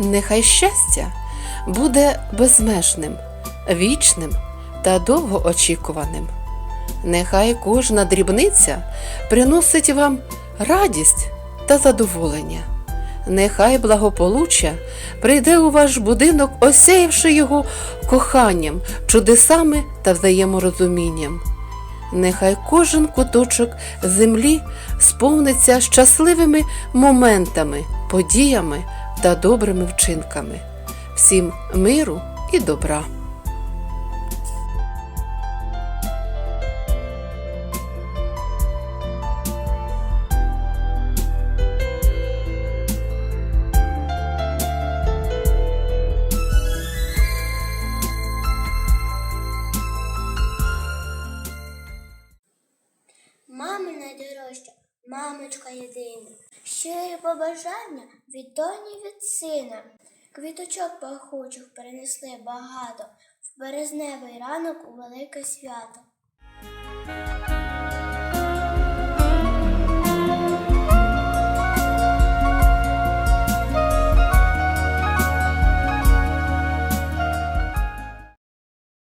Нехай щастя буде безмежним, вічним та довгоочікуваним. Нехай кожна дрібниця приносить вам радість та задоволення. Нехай благополуччя прийде у ваш будинок, осяявши його коханням, чудесами та взаєморозумінням. Нехай кожен куточок землі сповниться щасливими моментами, подіями та добрими вчинками. Всім миру і добра. Мами найдорожча, мамочка єдина, щирі побажання від доні від сина. Квіточок пахучих принесли багато в березневий ранок у велике свято.